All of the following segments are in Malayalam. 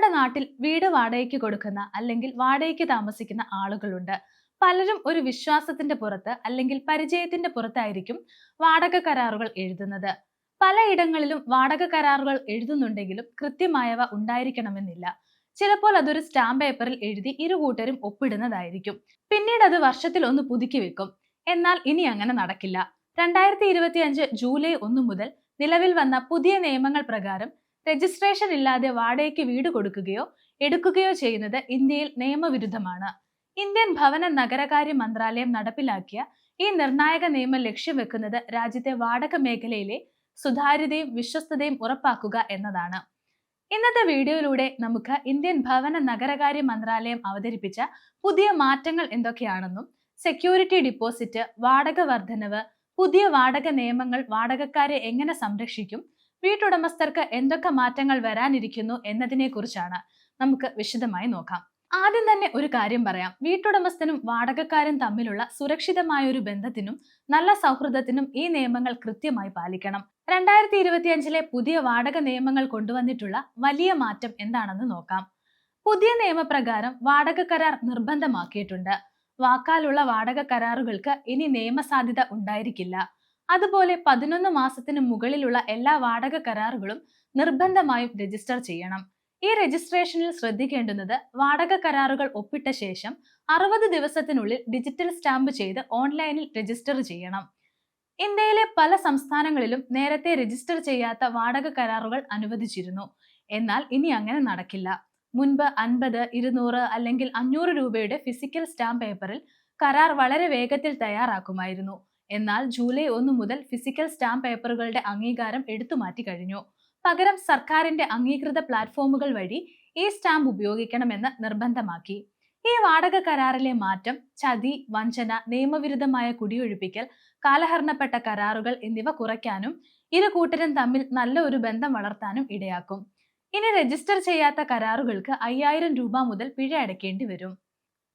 നമ്മുടെ നാട്ടിൽ വീട് വാടകയ്ക്ക് കൊടുക്കുന്ന അല്ലെങ്കിൽ വാടകയ്ക്ക് താമസിക്കുന്ന ആളുകളുണ്ട്. പലരും ഒരു വിശ്വാസത്തിന്റെ പുറത്ത് അല്ലെങ്കിൽ പരിചയത്തിന്റെ പുറത്തായിരിക്കും വാടക കരാറുകൾ എഴുതുന്നത്. പലയിടങ്ങളിലും വാടക കരാറുകൾ എഴുതുന്നുണ്ടെങ്കിലും കൃത്യമായവ ഉണ്ടായിരിക്കണമെന്നില്ല. ചിലപ്പോൾ അതൊരു സ്റ്റാമ്പ് പേപ്പറിൽ എഴുതി ഇരുകൂട്ടരും ഒപ്പിടുന്നതായിരിക്കും. പിന്നീട് അത് വർഷത്തിൽ ഒന്ന് പുതുക്കി വെക്കും. എന്നാൽ ഇനി അങ്ങനെ നടക്കില്ല. രണ്ടായിരത്തി ഇരുപത്തി അഞ്ച് ജൂലൈ ഒന്ന് മുതൽ നിലവിൽ വന്ന പുതിയ നിയമങ്ങൾ പ്രകാരം രജിസ്ട്രേഷൻ ഇല്ലാതെ വാടകയ്ക്ക് വീട് കൊടുക്കുകയോ എടുക്കുകയോ ചെയ്യുന്നത് ഇന്ത്യയിൽ നിയമവിരുദ്ധമാണ്. ഇന്ത്യൻ ഭവന നഗരകാര്യ മന്ത്രാലയം നടപ്പിലാക്കിയ ഈ നിർണായക നിയമം ലക്ഷ്യം വെക്കുന്നത് രാജ്യത്തെ വാടക മേഖലയിലെ സുതാര്യതയും വിശ്വസ്തതയും ഉറപ്പാക്കുക എന്നതാണ്. ഇന്നത്തെ വീഡിയോയിലൂടെ നമുക്ക് ഇന്ത്യൻ ഭവന നഗരകാര്യ മന്ത്രാലയം അവതരിപ്പിച്ച പുതിയ മാറ്റങ്ങൾ എന്തൊക്കെയാണെന്നും സെക്യൂരിറ്റി ഡിപ്പോസിറ്റ് വാടക വർധനവ് പുതിയ വാടക നിയമങ്ങൾ വാടകക്കാരെ എങ്ങനെ സംരക്ഷിക്കും വീട്ടുടമസ്ഥർക്ക് എന്തൊക്കെ മാറ്റങ്ങൾ വരാനിരിക്കുന്നു എന്നതിനെ കുറിച്ചാണ് നമുക്ക് വിശദമായി നോക്കാം. ആദ്യം തന്നെ ഒരു കാര്യം പറയാം. വീട്ടുടമസ്ഥനും വാടകക്കാരും തമ്മിലുള്ള സുരക്ഷിതമായ ഒരു ബന്ധത്തിനും നല്ല സൗഹൃദത്തിനും ഈ നിയമങ്ങൾ കൃത്യമായി പാലിക്കണം. രണ്ടായിരത്തി ഇരുപത്തിയഞ്ചിലെ പുതിയ വാടക നിയമങ്ങൾ കൊണ്ടുവന്നിട്ടുള്ള വലിയ മാറ്റം എന്താണെന്ന് നോക്കാം. പുതിയ നിയമപ്രകാരം വാടക കരാർ നിർബന്ധമാക്കിയിട്ടുണ്ട്. വാക്കാലുള്ള വാടക കരാറുകൾക്ക് ഇനി നിയമസാധ്യത ഉണ്ടായിരിക്കില്ല. അതുപോലെ പതിനൊന്ന് മാസത്തിന് മുകളിലുള്ള എല്ലാ വാടക കരാറുകളും നിർബന്ധമായും രജിസ്റ്റർ ചെയ്യണം. ഈ രജിസ്ട്രേഷനിൽ ശ്രദ്ധിക്കേണ്ടുന്നത് വാടക കരാറുകൾ ഒപ്പിട്ട ശേഷം അറുപത് ദിവസത്തിനുള്ളിൽ ഡിജിറ്റൽ സ്റ്റാമ്പ് ചെയ്ത് ഓൺലൈനിൽ രജിസ്റ്റർ ചെയ്യണം. ഇന്ത്യയിലെ പല സംസ്ഥാനങ്ങളിലും നേരത്തെ രജിസ്റ്റർ ചെയ്യാത്ത വാടക കരാറുകൾ അനുവദിച്ചിരുന്നു. എന്നാൽ ഇനി അങ്ങനെ നടക്കില്ല. മുൻപ് അൻപത് ഇരുന്നൂറ് അല്ലെങ്കിൽ അഞ്ഞൂറ് രൂപയുടെ ഫിസിക്കൽ സ്റ്റാമ്പ് പേപ്പറിൽ കരാർ വളരെ വേഗത്തിൽ തയ്യാറാക്കുമായിരുന്നു. എന്നാൽ ജൂലൈ ഒന്ന് മുതൽ ഫിസിക്കൽ സ്റ്റാമ്പ് പേപ്പറുകളുടെ അംഗീകാരം എടുത്തുമാറ്റി കഴിഞ്ഞു. പകരം സർക്കാരിന്റെ അംഗീകൃത പ്ലാറ്റ്ഫോമുകൾ വഴി ഈ സ്റ്റാമ്പ് ഉപയോഗിക്കണമെന്ന് നിർബന്ധമാക്കി. ഈ വാടക കരാറിലെ മാറ്റം ചതി വഞ്ചന നിയമവിരുദ്ധമായ കുടിയൊഴിപ്പിക്കൽ കാലഹരണപ്പെട്ട കരാറുകൾ എന്നിവ കുറയ്ക്കാനും ഇരു കൂട്ടരും തമ്മിൽ നല്ല ഒരു ബന്ധം വളർത്താനും ഇടയാക്കും. ഇനി രജിസ്റ്റർ ചെയ്യാത്ത കരാറുകൾക്ക് അയ്യായിരം രൂപ മുതൽ പിഴ അടയ്ക്കേണ്ടി വരും.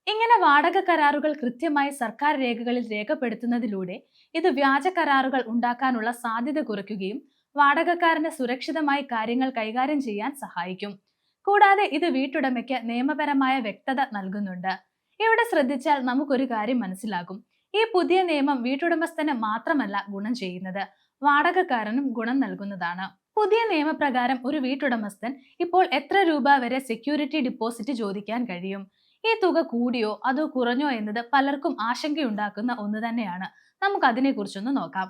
ഇങ്ങനെ വാടക കരാറുകൾ കൃത്യമായി സർക്കാർ രേഖകളിൽ രേഖപ്പെടുത്തുന്നതിലൂടെ ഇത് വ്യാജ കരാറുകൾ ഉണ്ടാക്കാനുള്ള സാധ്യത കുറയ്ക്കുകയും വാടകക്കാരന് സുരക്ഷിതമായി കാര്യങ്ങൾ കൈകാര്യം ചെയ്യാൻ സഹായിക്കും. കൂടാതെ ഇത് വീട്ടുടമയ്ക്ക് നിയമപരമായ വ്യക്തത നൽകുന്നുണ്ട്. ഇവിടെ ശ്രദ്ധിച്ചാൽ നമുക്കൊരു കാര്യം മനസ്സിലാകും. ഈ പുതിയ നിയമം വീട്ടുടമസ്ഥന് മാത്രമല്ല ഗുണം ചെയ്യുന്നത്. വാടകക്കാരനും ഗുണം നൽകുന്നതാണ്. പുതിയ നിയമപ്രകാരം ഒരു വീട്ടുടമസ്ഥൻ ഇപ്പോൾ എത്ര രൂപ വരെ സെക്യൂരിറ്റി ഡിപ്പോസിറ്റ് ചോദിക്കാൻ കഴിയും? ഈ തുക കൂടിയോ അതോ കുറഞ്ഞോ എന്നത് പലർക്കും ആശങ്കയുണ്ടാക്കുന്ന ഒന്ന് തന്നെയാണ്. നമുക്ക് അതിനെക്കുറിച്ചൊന്ന് നോക്കാം.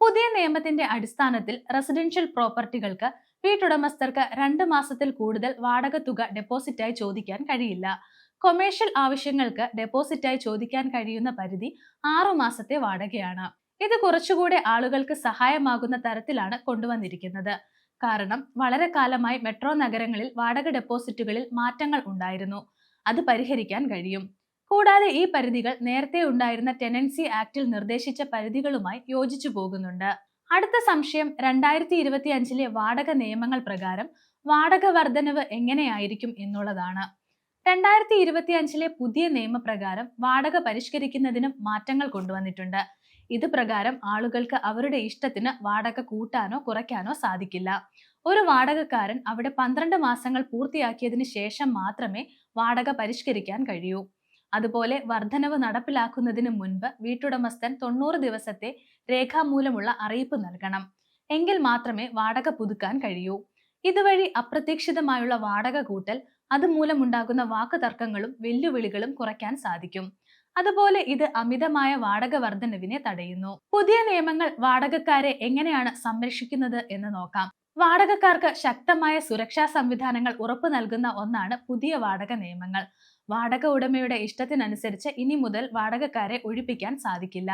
പുതിയ നിയമത്തിന്റെ അടിസ്ഥാനത്തിൽ റെസിഡൻഷ്യൽ പ്രോപ്പർട്ടികൾക്ക് വീട്ടുടമസ്ഥർക്ക് രണ്ട് മാസത്തിൽ കൂടുതൽ വാടക തുക ഡെപ്പോസിറ്റായി ചോദിക്കാൻ കഴിയില്ല. കൊമേഴ്ഷ്യൽ ആവശ്യങ്ങൾക്ക് ഡെപ്പോസിറ്റായി ചോദിക്കാൻ കഴിയുന്ന പരിധി ആറു മാസത്തെ വാടകയാണ്. ഇത് കുറച്ചുകൂടെ ആളുകൾക്ക് സഹായമാകുന്ന തരത്തിലാണ് കൊണ്ടുവന്നിരിക്കുന്നത്. കാരണം വളരെ കാലമായി മെട്രോ നഗരങ്ങളിൽ വാടക ഡെപ്പോസിറ്റുകളിൽ മാറ്റങ്ങൾ ഉണ്ടായിരുന്നു. അത് പരിഹരിക്കാൻ കഴിയും. കൂടാതെ ഈ പരിധികൾ നേരത്തെ ഉണ്ടായിരുന്ന ടെനൻസി ആക്ടിൽ നിർദ്ദേശിച്ച പരിധികളുമായി യോജിച്ചു പോകുന്നുണ്ട്. അടുത്ത സംശയം രണ്ടായിരത്തി ഇരുപത്തി അഞ്ചിലെ വാടക നിയമങ്ങൾ പ്രകാരം വാടക വർധനവ് എങ്ങനെയായിരിക്കും എന്നുള്ളതാണ്. രണ്ടായിരത്തി ഇരുപത്തി അഞ്ചിലെ പുതിയ നിയമപ്രകാരം വാടക പരിഷ്കരിക്കുന്നതിനും മാറ്റങ്ങൾ കൊണ്ടുവന്നിട്ടുണ്ട്. ഇത് പ്രകാരം ആളുകൾക്ക് അവരുടെ ഇഷ്ടത്തിന് വാടക കൂട്ടാനോ കുറയ്ക്കാനോ സാധിക്കില്ല. ഒരു വാടകക്കാരൻ അവിടെ പന്ത്രണ്ട് മാസങ്ങൾ പൂർത്തിയാക്കിയതിന് ശേഷം മാത്രമേ വാടക പരിഷ്കരിക്കാൻ കഴിയൂ. അതുപോലെ വർധനവ് നടപ്പിലാക്കുന്നതിന് മുൻപ് വീട്ടുടമസ്ഥൻ തൊണ്ണൂറ് ദിവസത്തെ രേഖാമൂലമുള്ള അറിയിപ്പ് നൽകണം. എങ്കിൽ മാത്രമേ വാടക പുതുക്കാൻ കഴിയൂ. ഇതുവഴി അപ്രതീക്ഷിതമായുള്ള വാടക കൂട്ടൽ അതുമൂലമുണ്ടാകുന്ന വാക്കു തർക്കങ്ങളും വെല്ലുവിളികളും കുറയ്ക്കാൻ സാധിക്കും. അതുപോലെ ഇത് അമിതമായ വാടക വർധനവിനെ തടയുന്നു. പുതിയ നിയമങ്ങൾ വാടകക്കാരെ എങ്ങനെയാണ് സംരക്ഷിക്കുന്നത് എന്ന് നോക്കാം. വാടകക്കാർക്ക് ശക്തമായ സുരക്ഷാ സംവിധാനങ്ങൾ ഉറപ്പു നൽകുന്ന ഒന്നാണ് പുതിയ വാടക നിയമങ്ങൾ. വാടക ഉടമയുടെ ഇഷ്ടത്തിനനുസരിച്ച് ഇനി മുതൽ വാടകക്കാരെ ഒഴിപ്പിക്കാൻ സാധിക്കില്ല.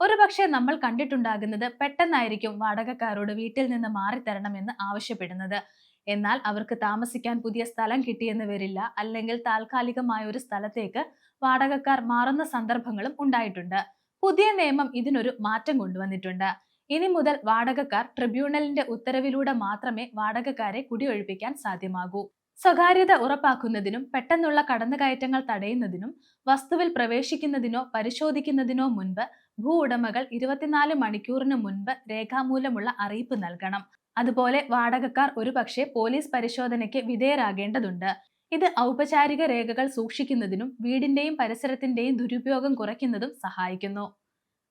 ഒരുപക്ഷെ നമ്മൾ കണ്ടിട്ടുണ്ടാകുന്നത് പെട്ടെന്നായിരിക്കും വാടകക്കാരോട് വീട്ടിൽ നിന്ന് മാറിത്തരണമെന്ന് ആവശ്യപ്പെടുന്നത്. എന്നാൽ അവർക്ക് താമസിക്കാൻ പുതിയ സ്ഥലം കിട്ടിയെന്ന് വരില്ല. അല്ലെങ്കിൽ താൽക്കാലികമായ ഒരു സ്ഥലത്തേക്ക് വാടകക്കാർ മാറുന്ന സന്ദർഭങ്ങളും ഉണ്ടായിട്ടുണ്ട്. പുതിയ നിയമം ഇതിനൊരു മാറ്റം കൊണ്ടുവന്നിട്ടുണ്ട്. ഇനി മുതൽ വാടകക്കാർ ട്രിബ്യൂണലിന്റെ ഉത്തരവിലൂടെ മാത്രമേ വാടകക്കാരെ കുടിയൊഴിപ്പിക്കാൻ സാധ്യമാകൂ. സ്വകാര്യത ഉറപ്പാക്കുന്നതിനും പെട്ടെന്നുള്ള കടന്നുകയറ്റങ്ങൾ തടയുന്നതിനും വസ്തുവിൽ പ്രവേശിക്കുന്നതിനോ പരിശോധിക്കുന്നതിനോ മുൻപ് ഭൂ ഉടമകൾ ഇരുപത്തിനാല് മണിക്കൂറിന് മുൻപ് രേഖാമൂലമുള്ള അറിയിപ്പ് നൽകണം. അതുപോലെ വാടകക്കാർ ഒരുപക്ഷെ പോലീസ് പരിശോധനയ്ക്ക് വിധേയരാകേണ്ടതുണ്ട്. ഇത് ഔപചാരിക രേഖകൾ സൂക്ഷിക്കുന്നതിനും വീടിന്റെയും പരിസരത്തിന്റെയും ദുരുപയോഗം കുറയ്ക്കുന്നതും സഹായിക്കുന്നു.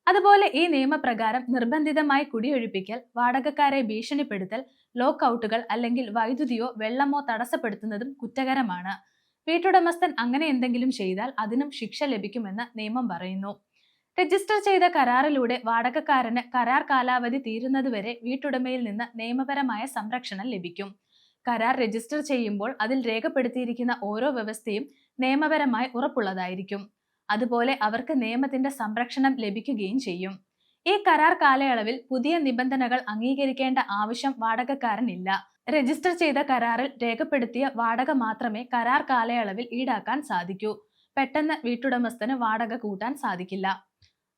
അതുപോലെ ഈ നിയമപ്രകാരം നിർബന്ധിതമായി കുടിയൊഴിപ്പിക്കൽ വാടകക്കാരെ ഭീഷണിപ്പെടുത്തൽ ലോക്കൌട്ടുകൾ അല്ലെങ്കിൽ വൈദ്യുതിയോ വെള്ളമോ തടസ്സപ്പെടുത്തുന്നതും കുറ്റകരമാണ്. വീട്ടുടമസ്ഥൻ അങ്ങനെ എന്തെങ്കിലും ചെയ്താൽ അതിനും ശിക്ഷ ലഭിക്കുമെന്ന് നിയമം പറയുന്നു. രജിസ്റ്റർ ചെയ്ത കരാറിലൂടെ വാടകക്കാരന് കരാർ കാലാവധി തീരുന്നതുവരെ വീട്ടുടമയിൽ നിന്ന് നിയമപരമായ സംരക്ഷണം ലഭിക്കും. കരാർ രജിസ്റ്റർ ചെയ്യുമ്പോൾ അതിൽ രേഖപ്പെടുത്തിയിരിക്കുന്ന ഓരോ വ്യവസ്ഥയും നിയമപരമായി ഉറപ്പുള്ളതായിരിക്കും. അതുപോലെ അവർക്ക് നിയമത്തിന്റെ സംരക്ഷണം ലഭിക്കുകയും ചെയ്യും. ഈ കരാർ കാലയളവിൽ പുതിയ നിബന്ധനകൾ അംഗീകരിക്കേണ്ട ആവശ്യം വാടകക്കാരനില്ല. രജിസ്റ്റർ ചെയ്ത കരാറിൽ രേഖപ്പെടുത്തിയ വാടക മാത്രമേ കരാർ കാലയളവിൽ ഈടാക്കാൻ സാധിക്കൂ. പെട്ടെന്ന് വീട്ടുടമസ്ഥന് വാടക കൂട്ടാൻ സാധിക്കില്ല.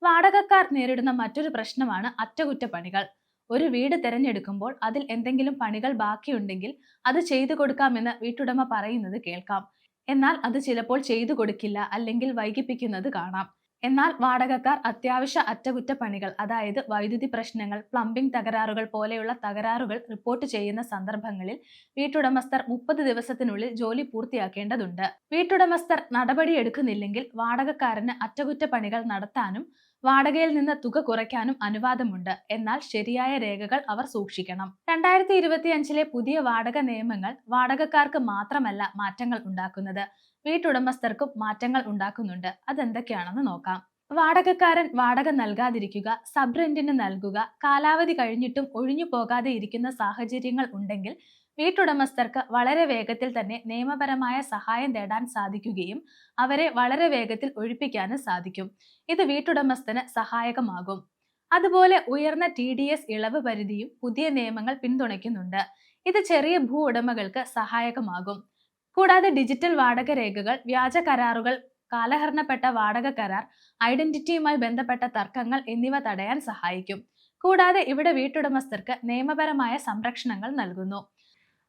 വാടകക്കാർ നേരിടുന്ന മറ്റൊരു പ്രശ്നമാണ് അറ്റകുറ്റപ്പണികൾ. ഒരു വീട് തിരഞ്ഞെടുക്കുമ്പോൾ അതിൽ എന്തെങ്കിലും പണികൾ ബാക്കിയുണ്ടെങ്കിൽ അത് ചെയ്തു കൊടുക്കാമെന്ന് വീട്ടുടമ പറയുന്നത് കേൾക്കാം. എന്നാൽ അത് ചിലപ്പോൾ ചെയ്തു കൊടുക്കില്ല അല്ലെങ്കിൽ വൈകിപ്പിക്കുന്നത് കാണാം. എന്നാൽ വാടകക്കാർ അത്യാവശ്യ അറ്റകുറ്റപ്പണികൾ അതായത് വൈദ്യുതി പ്രശ്നങ്ങൾ പ്ലംബിംഗ് തകരാറുകൾ പോലെയുള്ള തകരാറുകൾ റിപ്പോർട്ട് ചെയ്യുന്ന സന്ദർഭങ്ങളിൽ വീട്ടുടമസ്ഥർ മുപ്പത് ദിവസത്തിനുള്ളിൽ ജോലി പൂർത്തിയാക്കേണ്ടതുണ്ട്. വീട്ടുടമസ്ഥർ നടപടിയെടുക്കുന്നില്ലെങ്കിൽ വാടകക്കാരന് അറ്റകുറ്റപ്പണികൾ നടത്താനും വാടകയിൽ നിന്ന് തുക കുറയ്ക്കാനും അനുവാദമുണ്ട്. എന്നാൽ ശരിയായ രേഖകൾ അവർ സൂക്ഷിക്കണം. രണ്ടായിരത്തി ഇരുപത്തി അഞ്ചിലെ പുതിയ വാടക നിയമങ്ങൾ വാടകക്കാർക്ക് മാത്രമല്ല മാറ്റങ്ങൾ ഉണ്ടാക്കുന്നത്. വീട്ടുടമസ്ഥർക്കും മാറ്റങ്ങൾ ഉണ്ടാക്കുന്നുണ്ട്. അതെന്തൊക്കെയാണെന്ന് നോക്കാം. വാടകക്കാരൻ വാടക നൽകാതിരിക്കുക സബ് റെന്റിന് നൽകുക കാലാവധി കഴിഞ്ഞിട്ടും ഒഴിഞ്ഞു പോകാതെ ഇരിക്കുന്ന സാഹചര്യങ്ങൾ ഉണ്ടെങ്കിൽ വീട്ടുടമസ്ഥർക്ക് വളരെ വേഗത്തിൽ തന്നെ നിയമപരമായ സഹായം തേടാൻ സാധിക്കുകയും അവരെ വളരെ വേഗത്തിൽ ഒഴിപ്പിക്കാനും സാധിക്കും. ഇത് വീട്ടുടമസ്ഥന് സഹായകമാകും. അതുപോലെ ഉയർന്ന ടി ഡി എസ് ഇളവ് പരിധിയും പുതിയ നിയമങ്ങൾ പിന്തുണയ്ക്കുന്നുണ്ട്. ഇത് ചെറിയ ഭൂ ഉടമകൾക്ക് സഹായകമാകും. കൂടാതെ ഡിജിറ്റൽ വാടക രേഖകൾ വ്യാജ കരാറുകൾ കാലഹരണപ്പെട്ട വാടക കരാർ ഐഡന്റിറ്റിയുമായി ബന്ധപ്പെട്ട തർക്കങ്ങൾ എന്നിവ തടയാൻ സഹായിക്കും. കൂടാതെ ഇവിടെ വീട്ടുടമസ്ഥർക്ക് നിയമപരമായ സംരക്ഷണങ്ങൾ നൽകുന്നു.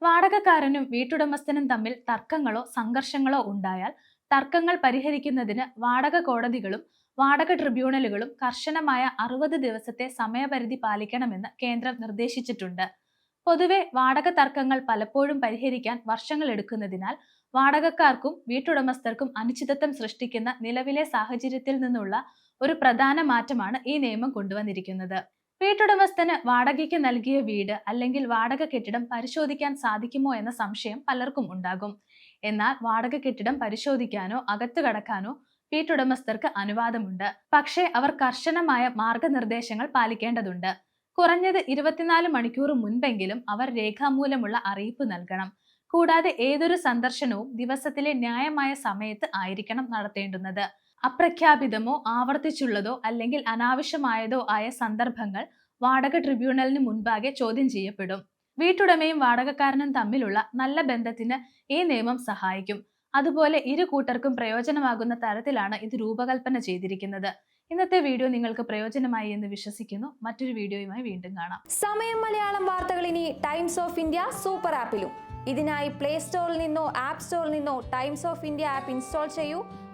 വാടകക്കാരനും വീട്ടുടമസ്ഥനും തമ്മിൽ തർക്കങ്ങളോ സംഘർഷങ്ങളോ ഉണ്ടായാൽ തർക്കങ്ങൾ പരിഹരിക്കുന്നതിന് വാടക കോടതികളും വാടക ട്രിബ്യൂണലുകളും കർശനമായ അറുപത് ദിവസത്തെ സമയപരിധി പാലിക്കണമെന്ന് കേന്ദ്രം നിർദ്ദേശിച്ചിട്ടുണ്ട്. പൊതുവെ വാടക തർക്കങ്ങൾ പലപ്പോഴും പരിഹരിക്കാൻ വർഷങ്ങൾ എടുക്കുന്നതിനാൽ വാടകക്കാർക്കും വീട്ടുടമസ്ഥർക്കും അനിശ്ചിതത്വം സൃഷ്ടിക്കുന്ന നിലവിലെ സാഹചര്യത്തിൽ നിന്നുള്ള ഒരു പ്രധാന മാറ്റമാണ് ഈ നിയമം കൊണ്ടുവന്നിരിക്കുന്നത്. വീട്ടുടമസ്ഥന് വാടകയ്ക്ക് നൽകിയ വീട് അല്ലെങ്കിൽ വാടക കെട്ടിടം പരിശോധിക്കാൻ സാധിക്കുമോ എന്ന സംശയം പലർക്കും ഉണ്ടാകും. എന്നാൽ വാടക കെട്ടിടം പരിശോധിക്കാനോ അകത്തു കടക്കാനോ വീട്ടുടമസ്ഥർക്ക് അനുവാദമുണ്ട്. പക്ഷേ അവർ കർശനമായ മാർഗനിർദ്ദേശങ്ങൾ പാലിക്കേണ്ടതുണ്ട്. കുറഞ്ഞത് ഇരുപത്തിനാല് മണിക്കൂർ മുൻപെങ്കിലും അവർ രേഖാമൂലമുള്ള അറിയിപ്പ് നൽകണം. കൂടാതെ ഏതൊരു സന്ദർശനവും ദിവസത്തിലെ ന്യായമായ സമയത്ത് ആയിരിക്കണം നടത്തേണ്ടുന്നത്. അപ്രഖ്യാപിതമോ ആവർത്തിച്ചുള്ളതോ അല്ലെങ്കിൽ അനാവശ്യമായതോ ആയ സന്ദർഭങ്ങൾ വാടക ട്രിബ്യൂണലിന് മുൻപാകെ ചോദ്യം ചെയ്യപ്പെടും. വീട്ടുടമയും വാടകക്കാരനും തമ്മിലുള്ള നല്ല ബന്ധത്തിന് ഈ നിയമം സഹായിക്കും. അതുപോലെ ഇരു കൂട്ടർക്കും പ്രയോജനമാകുന്ന തരത്തിലാണ് ഇത് രൂപകൽപ്പന ചെയ്തിരിക്കുന്നത്. ഇന്നത്തെ വീഡിയോ നിങ്ങൾക്ക് പ്രയോജനമായി എന്ന് വിശ്വസിക്കുന്നു. മറ്റൊരു വീഡിയോയുമായി വീണ്ടും കാണാം. സമയം മലയാളം വാർത്തകൾ ഇനി ടൈംസ് ഓഫ് ഇന്ത്യ സൂപ്പർ ആപ്പിലും. ഇതിനായി പ്ലേ സ്റ്റോറിൽ നിന്നോ ആപ്പ് സ്റ്റോറിൽ നിന്നോ Times of India app install ചെയ്യൂ.